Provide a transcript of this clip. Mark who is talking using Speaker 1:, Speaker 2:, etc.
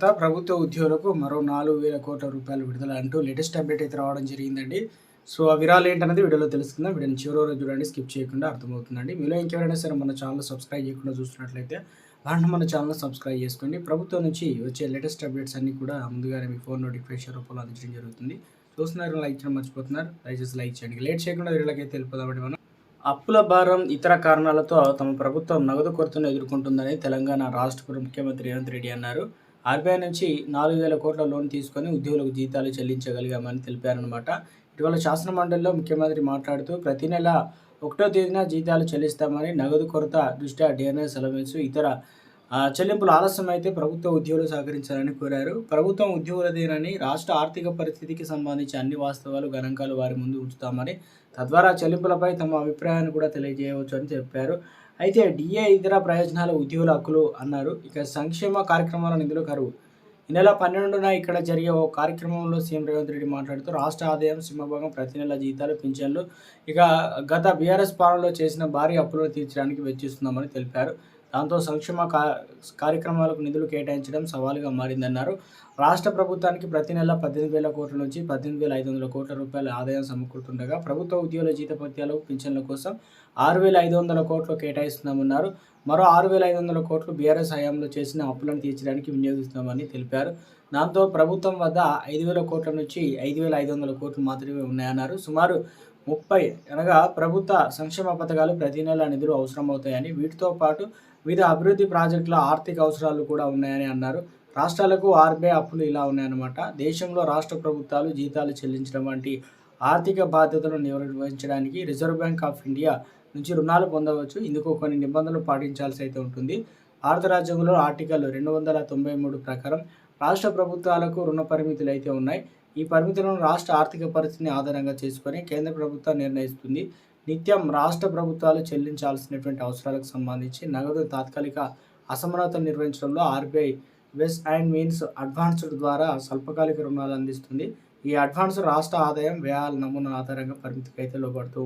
Speaker 1: తర్వాత ప్రభుత్వ ఉద్యోగులకు మరో నాలుగు వేల కోట్ల రూపాయలు విడుదల అంటూ లేటెస్ట్ అప్డేట్ అయితే రావడం జరిగిందండి. సో ఆ విరాలు ఏంటనేది వీడియోలో తెలుసుకుందాం. వీడియోని చివరి వరకు చూడండి స్కిప్ చేయకుండా అర్థమవుతుందండి. మీలో ఇంకెవరైనా సరే మన ఛానల్ సబ్స్క్రైబ్ చేయకుండా చూస్తున్నట్లయితే వెంటనే మన ఛానల్ సబ్స్క్రైబ్ చేసుకోండి. ప్రభుత్వం నుంచి వచ్చే లేటెస్ట్ అప్డేట్స్ అన్ని కూడా ముందుగానే మీ ఫోన్ నోటిఫికేషన్ రూపంలో అందించడం జరుగుతుంది. చూస్తున్నారు లైక్ చేయడం మర్చిపోతున్నారు. దయచేసి లైక్ చేయండి. లేట్ చేయకుండా వీళ్ళకైతే అయితే వెళ్ళిపోదామండి మనం. అప్పుల భారం ఇతర కారణాలతో తమ ప్రభుత్వం నగదు కొరతను ఎదుర్కొంటుందని తెలంగాణ రాష్ట్ర ముఖ్యమంత్రి రేవంత్ రెడ్డి అన్నారు. ఆర్బీఐ నుంచి నాలుగు వేల కోట్ల లోన్ తీసుకొని ఉద్యోగులకు జీతాలు చెల్లించగలిగామని తెలిపారనమాట ఇటీవల శాసన మండలిలో ముఖ్యమంత్రి మాట్లాడుతూ ప్రతి నెల ఒకటో తేదీన జీతాలు చెల్లిస్తామని నగదు కొరత దృష్ట్యా డిఎన్ఎస్ అలవెన్స్ ఇతర చెల్లింపులు ఆలస్యం అయితే ప్రభుత్వ ఉద్యోగులు సహకరించాలని కోరారు. ప్రభుత్వం ఉద్యోగులదేనని రాష్ట్ర ఆర్థిక పరిస్థితికి సంబంధించి అన్ని వాస్తవాలు గణాంకాలు వారి ముందు ఉంచుతామని తద్వారా చెల్లింపులపై తమ అభిప్రాయాన్ని కూడా తెలియజేయవచ్చు అని చెప్పారు. అయితే డిఏ ఇతర ప్రయోజనాల ఉద్యోగుల హక్కులు అన్నారు. ఇక సంక్షేమ కార్యక్రమాల నిధులు కరువు. ఈ నెల పన్నెండున ఇక్కడ జరిగే ఓ కార్యక్రమంలో సీఎం రేవంత్ రెడ్డి మాట్లాడుతూ రాష్ట్ర ఆదాయం సింహభాగం ప్రతి నెల జీతాలు పింఛన్లు ఇక గత బీఆర్ఎస్ పాలనలో చేసిన భారీ అప్పులను తీర్చడానికి వెచ్చిస్తున్నామని తెలిపారు. దాంతో సంక్షేమ కా కార్యక్రమాలకు నిధులు కేటాయించడం సవాలుగా మారిందన్నారు. రాష్ట్ర ప్రభుత్వానికి ప్రతి నెల పద్దెనిమిది వేల కోట్ల నుంచి పద్దెనిమిది వేల ఐదు వందల కోట్ల రూపాయల ఆదాయం సమకూరుతుండగా ప్రభుత్వ ఉద్యోగుల జీతపత్యాలు పింఛన్ల కోసం ఆరు వేల ఐదు వందల కోట్లు కేటాయిస్తున్నామన్నారు. మరో ఆరు వేల ఐదు వందల కోట్లు బీఆర్ఎస్ హయాంలో చేసిన అప్పులను తీర్చడానికి వినియోగిస్తున్నామని తెలిపారు. దాంతో ప్రభుత్వం వద్ద ఐదు వేల కోట్ల నుంచి ఐదు వేల ఐదు వందల కోట్లు మాత్రమే ఉన్నాయన్నారు. సుమారు ముప్పై అనగా ప్రభుత్వ సంక్షేమ పథకాలు ప్రతి నెల నిధులు అవసరమవుతాయని వీటితో పాటు వివిధ అభివృద్ధి ప్రాజెక్టుల ఆర్థిక అవసరాలు కూడా ఉన్నాయని అన్నారు. రాష్ట్రాలకు ఆర్బీఐ అప్పులు ఇలా ఉన్నాయన్నమాట. దేశంలో రాష్ట్ర ప్రభుత్వాలు జీతాలు చెల్లించడం వంటి ఆర్థిక బాధ్యతలను నిర్వహించడానికి రిజర్వ్ బ్యాంక్ ఆఫ్ ఇండియా నుంచి రుణాలు పొందవచ్చు. ఇందుకు కొన్ని నిబంధనలు పాటించాల్సి అయితే ఉంటుంది. భారత రాజ్యాంగంలో ఆర్టికల్ రెండు వందల తొంభై మూడు ప్రకారం రాష్ట్ర ప్రభుత్వాలకు రుణ పరిమితులు అయితే ఉన్నాయి. ఈ పరిమితులను రాష్ట్ర ఆర్థిక పరిస్థితిని ఆధారంగా చేసుకొని కేంద్ర ప్రభుత్వం నిర్ణయిస్తుంది. నిత్యం రాష్ట్ర ప్రభుత్వాలు చెల్లించాల్సినటువంటి అవసరాలకు సంబంధించి నగదు తాత్కాలిక అసమానతను నిర్వహించడంలో RBI ways and means advanced ద్వారా స్వల్పకాలిక రుణాలు అందిస్తుంది. ఈ అడ్వాన్స్ రాష్ట్ర ఆదాయం వ్యయాల నమూనా ఆధారంగా పరిమితికి అయితే లోబడుతూ